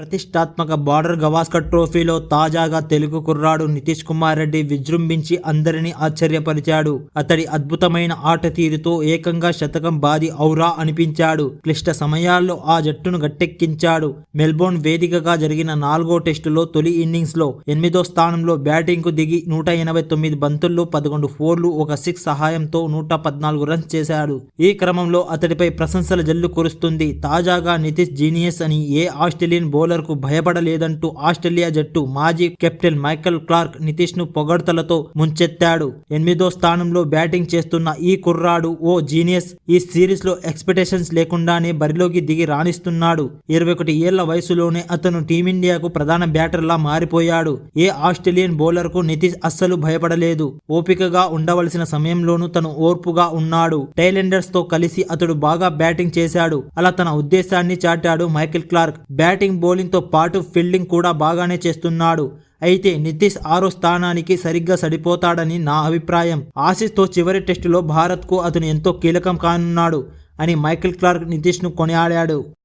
ప్రతిష్టాత్మక బార్డర్ గవాస్కర్ ట్రోఫీలో తాజాగా తెలుగు కుర్రాడు నితీష్ కుమార్ రెడ్డి విజృంభించి అందరినీ ఆశ్చర్యపరిచాడు. అతడి అద్భుతమైన ఆట తీరుతో ఏకంగా శతకం బాది ఔరా అనిపించాడు. క్లిష్ట సమయాల్లో ఆ జట్టును గట్టెక్కించాడు. మెల్బోర్న్ వేదికగా జరిగిన నాలుగో టెస్టులో తొలి ఇన్నింగ్స్లో ఎనిమిదో స్థానంలో బ్యాటింగ్కు దిగి నూట ఎనభై తొమ్మిది బంతుల్లో పదకొండు ఫోర్లు ఒక సిక్స్ సహాయంతో నూట పద్నాలుగు రన్స్ చేశాడు. ఈ క్రమంలో అతడిపై ప్రశంసల జల్లు కురుస్తుంది. తాజాగా నితీష్ జీనియస్ అని ఏ ఆస్ట్రేలియన్ బౌలర్ బౌలర్కు భయపడలేదంటూ ఆస్ట్రేలియా జట్టు మాజీ కెప్టెన్ మైకల్ క్లార్క్ నితీష్ను పొగడ్తలతో ముంచెత్తాడు. ఎనిమిదో స్థానంలో బ్యాటింగ్ చేస్తున్న ఈ కుర్రాడు ఓ జీనియస్. ఈ సిరీస్లో ఎక్స్పెక్టేషన్స్ లేకుండానే బరిలోకి దిగి రాణిస్తున్నాడు. ఇరవై ఒకటి ఏళ్ళ వయసులోనే అతను టీమిండియాకు ప్రధాన బ్యాటర్లా మారిపోయాడు. ఏ ఆస్ట్రేలియన్ బౌలర్కు నితీష్ అస్సలు భయపడలేదు. ఓపికగా ఉండవలసిన సమయంలోనూ తను ఓర్పుగా ఉన్నాడు. టైలెండర్స్తో కలిసి అతడు బాగా బ్యాటింగ్ చేశాడు. అలా తన ఉద్దేశాన్ని చాటాడు మైకిల్ క్లార్క్. బ్యాటింగ్ బౌలింగ్ తో పాటు ఫీల్డింగ్ కూడా బాగానే చేస్తున్నాడు. అయితే నితీష్ ఆరో స్థానానికి సరిగ్గా సరిపోతాడని నా అభిప్రాయం. ఆసీస్తో చివరి టెస్టులో భారత్కు అతను ఎంతో కీలకం కానున్నాడు అని మైకెల్ క్లార్క్ నితీష్ను కొనియాడాడు.